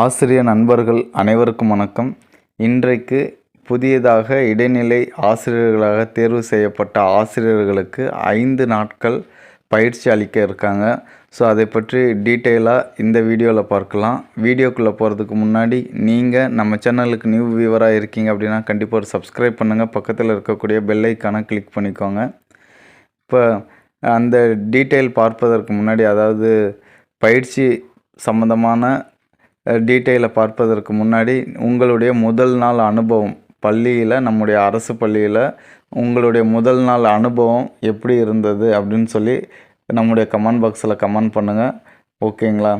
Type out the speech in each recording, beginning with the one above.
ஆசிரிய நண்பர்கள் அனைவருக்கும் வணக்கம். இன்றைக்கு புதியதாக இடைநிலை ஆசிரியர்களாக தேர்வு செய்யப்பட்ட ஆசிரியர்களுக்கு ஐந்து நாட்கள் பயிற்சி அளிக்க இருக்காங்க. ஸோ அதை பற்றி டீட்டெயிலாக இந்த வீடியோவில் பார்க்கலாம். வீடியோக்குள்ளே போகிறதுக்கு முன்னாடி நீங்கள் நம்ம சேனலுக்கு நியூ வியூவராக இருக்கீங்க அப்படின்னா கண்டிப்பாக ஒரு சப்ஸ்கிரைப் பண்ணுங்கள் பக்கத்தில் இருக்கக்கூடிய பெல்லைக்கான கிளிக் பண்ணிக்கோங்க. இப்போ அந்த டீட்டெயில் பார்ப்பதற்கு முன்னாடி அதாவது பயிற்சி சம்மந்தமான டீட்டெயிலை பார்ப்பதற்கு முன்னாடி உங்களுடைய முதல் நாள் அனுபவம். பள்ளியில் நம்முடைய அரசு பள்ளியில் உங்களுடைய முதல் நாள் அனுபவம் எப்படி இருந்தது அப்படின்னு சொல்லி நம்முடைய கமெண்ட் பாக்ஸில் கமெண்ட் பண்ணுங்கள் ஓகேங்களா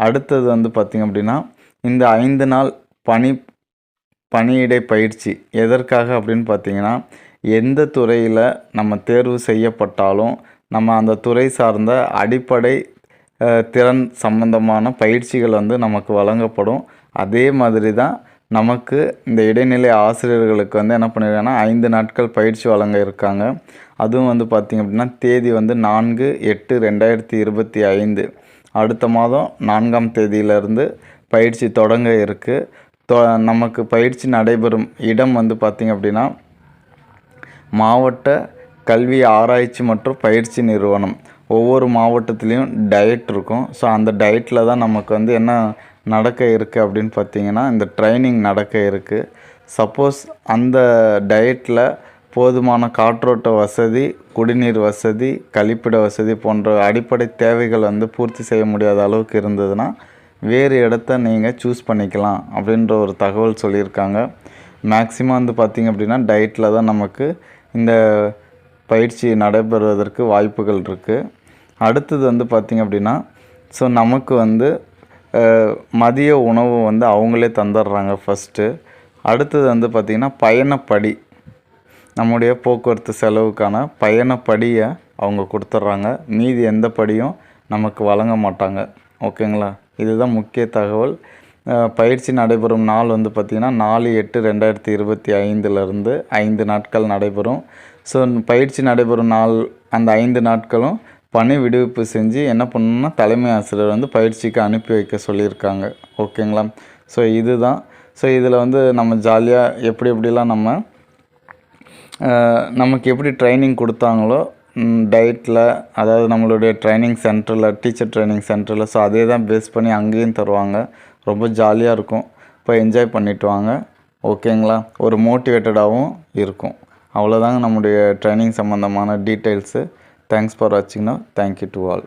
அடுத்தது வந்து பார்த்திங்க அப்படின்னா இந்த ஐந்து நாள் பணி பணியிடை பயிற்சி எதற்காக அப்படின்னு பார்த்தீங்கன்னா எந்த துறையில் நம்ம தேர்வு செய்யப்பட்டாலும் நம்ம அந்த துறை சார்ந்த அடிப்படை திறன் சம்பந்தமான பயிற்சிகள் வந்து நமக்கு வழங்கப்படும். அதே மாதிரி தான் நமக்கு இந்த இடைநிலை ஆசிரியர்களுக்கு வந்து என்ன பண்ணியிருக்காங்கன்னா ஐந்து நாட்கள் பயிற்சி வழங்க இருக்காங்க. அதுவும் வந்து பார்த்திங்க அப்படின்னா தேதி வந்து நான்கு எட்டு ரெண்டாயிரத்தி இருபத்தி ஐந்து. அடுத்த மாதம் நான்காம் தேதியிலிருந்து பயிற்சி தொடங்க இருக்குது தொ நமக்கு பயிற்சி நடைபெறும் இடம் வந்து பார்த்திங்க அப்படின்னா மாவட்ட கல்வி ஆராய்ச்சி மற்றும் பயிற்சி நிறுவனம். ஒவ்வொரு மாவட்டத்துலேயும் டயட் இருக்கும். ஸோ அந்த டயட்டில் தான் நமக்கு வந்து என்ன நடக்க இருக்குது அப்படின்னு பார்த்தீங்கன்னா இந்த ட்ரைனிங் நடக்க இருக்குது சப்போஸ் அந்த டயட்டில் போதுமான காற்றோட்ட வசதி குடிநீர் வசதி கழிப்பிட வசதி போன்ற அடிப்படை தேவைகள் வந்து பூர்த்தி செய்ய முடியாத அளவுக்கு இருந்ததுன்னா வேறு இடத்த நீங்கள் சூஸ் பண்ணிக்கலாம் அப்படின்ற ஒரு தகவல் சொல்லியிருக்காங்க. மேக்ஸிமம் வந்து பார்த்திங்க அப்படின்னா டயட்டில் தான் நமக்கு இந்த பயிற்சி நடைபெறுவதற்கு வாய்ப்புகள் இருக்குது அடுத்தது வந்து பார்த்திங்க அப்படின்னா ஸோ நமக்கு வந்து மதிய உணவு வந்து அவங்களே தந்துடுறாங்க ஃபஸ்ட்டு அடுத்தது வந்து பார்த்திங்கன்னா பயணப்படி நம்முடைய போக்குவரத்து செலவுக்கான பயணப்படியை அவங்க கொடுத்துட்றாங்க மீதி எந்த படியும் நமக்கு வழங்க மாட்டாங்க. ஓகேங்களா? இதுதான் முக்கிய தகவல். பயிற்சி நடைபெறும் நாள் வந்து பார்த்திங்கன்னா நாலு எட்டு ரெண்டாயிரத்தி இருபத்தி ஐந்துலேருந்து ஐந்து நாட்கள் நடைபெறும். ஸோ பயிற்சி நடைபெறும் நாள் அந்த ஐந்து நாட்களும் பணி விடுவிப்பு செஞ்சு என்ன பண்ணணும்னா தலைமை ஆசிரியர் வந்து பயிற்சிக்கு அனுப்பி வைக்க சொல்லியிருக்காங்க. ஓகேங்களா? ஸோ இதுதான். ஸோ இதில் வந்து நம்ம ஜாலியாக எப்படி எப்படிலாம் நம்ம நமக்கு எப்படி ட்ரைனிங் கொடுத்தாங்களோ டயட்டில் அதாவது நம்மளுடைய ட்ரைனிங் சென்டரில் டீச்சர் ட்ரைனிங் சென்டரில் ஸோ அதே தான் பேஸ் பண்ணி அங்கேயும் தருவாங்க. ரொம்ப ஜாலியாக இருக்கும். இப்போ என்ஜாய் பண்ணிட்டு வாங்க. ஓகேங்களா ஒரு மோட்டிவேட்டடாகவும் இருக்கும். அவ்வளோதாங்க நம்முடைய ட்ரைனிங் சம்மந்தமான டீட்டெயில்ஸு தேங்க்ஸ் ஃபார் வாட்சிங்னா தேங்க்யூ டு ஆல்